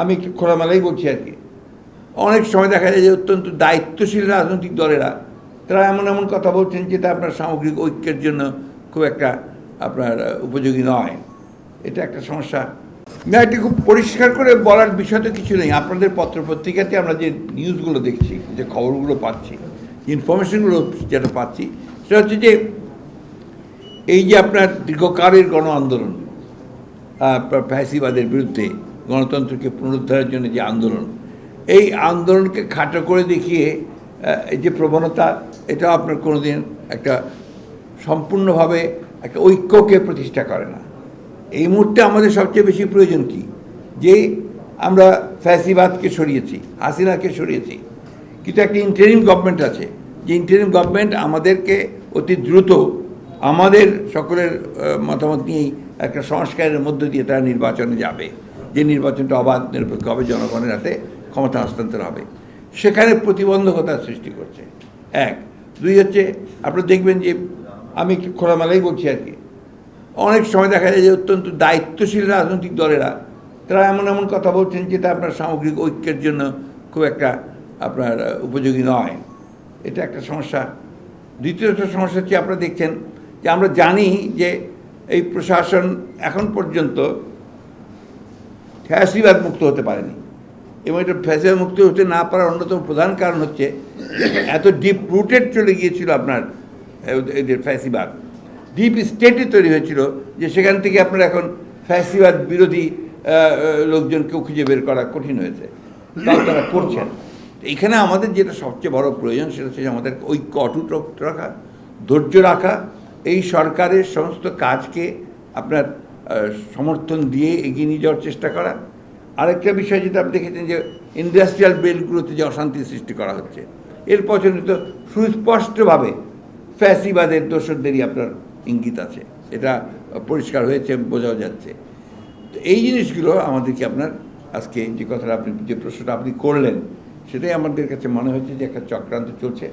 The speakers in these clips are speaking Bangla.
আমি একটু খোলামেলাই বলছি আর কি। অনেক সময় দেখা যায় যে অত্যন্ত দায়িত্বশীল রাজনৈতিক দলেরা, তারা এমন এমন কথা বলছেন যেটা আপনার সামগ্রিক ঐক্যের জন্য খুব একটা আপনার উপযোগী নয়। এটা একটা সমস্যা। এটি খুব পরিষ্কার করে বলার বিষয় তো কিছু নেই। আপনাদের পত্রপত্রিকাতে আমরা যে নিউজগুলো দেখছি, যে খবরগুলো পাচ্ছি, ইনফরমেশনগুলো যেটা পাচ্ছি, সেটা হচ্ছে যে এই যে আপনার দীর্ঘকালের গণ আন্দোলন ফ্যাসিবাদের বিরুদ্ধে গণতন্ত্রকে পুনরুদ্ধারের জন্য যে আন্দোলন, এই আন্দোলনকে খাটো করে দেখিয়ে এই যে প্রবণতা এটা আপনার কোনোদিন একটা সম্পূর্ণভাবে একটা ঐক্যকে প্রতিষ্ঠা করে না। এই মুহূর্তে আমাদের সবচেয়ে বেশি প্রয়োজন কি? যে আমরা ফ্যাসিবাদকে সরিয়েছি, হাসিনাকে সরিয়েছি। কিন্তু একটা ইন্টারিম গভর্নমেন্ট আছে। যে ইন্টারিম গভর্নমেন্ট আমাদেরকে অতি দ্রুত আমাদের সকলের মতামত নিয়েই একটা সংস্কারের মধ্য দিয়ে তারা নির্বাচনে যাবে। যে নির্বাচনটা অবাধ, নিরপেক্ষ হবে, জনগণের হাতে ক্ষমতা হস্তান্তর হবে। সেখানে প্রতিবন্ধকতার সৃষ্টি করছে। এক। দুই হচ্ছে, আপনারা দেখবেন যে আমি একটু খোলামেলাই বলছি আর কি। অনেক সময় দেখা যায় যে অত্যন্ত দায়িত্বশীল রাজনৈতিক দলেরা, তারা এমন এমন কথা বলছেন যেটা আপনার সামগ্রিক ঐক্যের জন্য খুব একটা আপনার উপযোগী নয়। এটা একটা সমস্যা। দ্বিতীয় একটা সমস্যা হচ্ছে, আপনারা দেখছেন যে আমরা জানি যে এই প্রশাসন এখন পর্যন্ত ফ্যাসিবাদ মুক্ত হতে পারেনি। এবং এটা ফ্যাসিবাদ মুক্ত হতে না পারার অন্যতম প্রধান কারণ হচ্ছে, এত ডিপ রুটেড চলে গিয়েছিল আপনার এদের ফ্যাসিবাদ। ডিপ স্টেটে তৈরি হয়েছিল যে সেখান থেকে আপনার এখন ফ্যাসিবাদ বিরোধী লোকজনকেও খুঁজে বের করা কঠিন হয়েছে। তাও তারা করছেন। এখানে আমাদের যেটা সবচেয়ে বড় প্রয়োজন সেটা হচ্ছে আমাদের ঐক্য অটুট রাখা ধৈর্য রাখা, এই সরকারের সমস্ত কাজকে আপনার সমর্থন দিয়ে এগিয়ে নিয়ে যাওয়ার চেষ্টা করা। আরেকটা বিষয় যেটা আপনি দেখেছেন যে ইন্ডাস্ট্রিয়াল বেলগুলোতে যে অশান্তি সৃষ্টি করা হচ্ছে, এর পছন্দ তো সুস্পষ্টভাবে ফ্যাসিবাদের দোষরদেরই আপনার ইঙ্গিত আছে। এটা পরিষ্কার হয়েছে, বোঝাও যাচ্ছে। তো এই জিনিসগুলো আমাদেরকে আপনার আজকে যে কথাটা আপনি, যে প্রশ্নটা আপনি করলেন, সেটাই আমাদের কাছে মনে হচ্ছে যে একটা চক্রান্ত চলছে।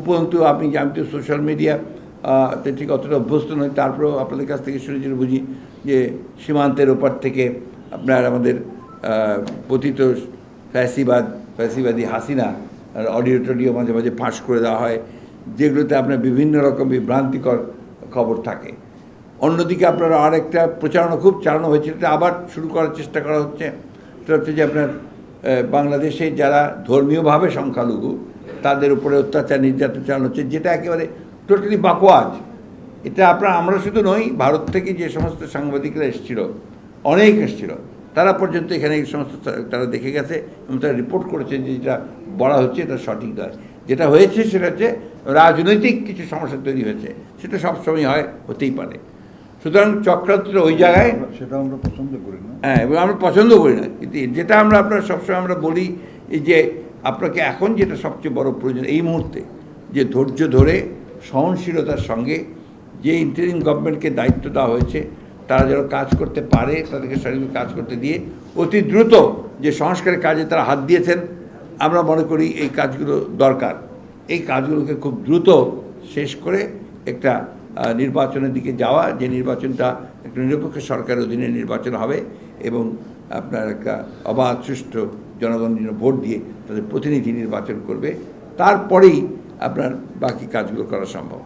উপরন্তু আপনি যে আমি তো সোশ্যাল মিডিয়া ঠিক অতটা অভ্যস্ত নই তারপরেও আপনাদের কাছ থেকে শুনে যেটা বুঝি যে সীমান্তের ওপার থেকে আপনার আমাদের পতিত ফ্যাসিবাদ, ফ্যাসিবাদী হাসিনা অডিও টডিও মাঝে মাঝে ফাঁস করে দেওয়া হয়। যেগুলোতে আপনার বিভিন্ন রকম বিভ্রান্তিকর খবর থাকে। অন্যদিকে আপনার আরেকটা প্রচারণা খুব চালানো হয়েছিল, এটা আবার শুরু করার চেষ্টা করা হচ্ছে। সেটা হচ্ছে যে আপনার বাংলাদেশে যারা ধর্মীয়ভাবে সংখ্যালঘু, তাদের উপরে অত্যাচার, নির্যাতন চালানো হচ্ছে, যেটা একেবারে টোটালি বাকোয়াজ এটা আপনার আমরা শুধু নই ভারত থেকে যে সমস্ত সাংবাদিকরা এসেছিল অনেক এসেছিল তারা পর্যন্ত এখানে এই সমস্ত তারা দেখে গেছে এবং তারা রিপোর্ট করেছে যে যেটা বলা হচ্ছে এটা সঠিক নয়। যেটা হয়েছে সেটা হচ্ছে রাজনৈতিক কিছু সমস্যা তৈরি হয়েছে সেটা সবসময় হয় হতেই পারে। সুতরাং চক্রান্তটা ওই জায়গায় সেটা আমরা পছন্দ করি না। হ্যাঁ এবং আমরা পছন্দ করি না। কিন্তু যেটা আমরা আপনার সবসময় আমরা বলি যে আপনাকে এখন যেটা সবচেয়ে বড় প্রয়োজন এই মুহূর্তে যে ধৈর্য ধরে সহনশীলতার সঙ্গে যে ইন্টারিম গভর্নমেন্টকে দায়িত্ব দেওয়া হয়েছে, তারা যেন কাজ করতে পারে, তাদেরকে সঠিকভাবে কাজ করতে দিয়ে অতি দ্রুত যে সংস্কারের কাজে তারা হাত দিয়েছেন, আমরা মনে করি এই কাজগুলো দরকার। এই কাজগুলোকে খুব দ্রুত শেষ করে একটা নির্বাচনের দিকে যাওয়া, যে নির্বাচনটা একটা নিরপেক্ষ সরকারের অধীনে নির্বাচন হবে এবং আপনার একটা অবাধ সুষ্ঠু জনগণ ভোট দিয়ে তাদের প্রতিনিধি নির্বাচন করবে। তারপরেই আপনার বাকি কাজগুলো করা সম্ভব।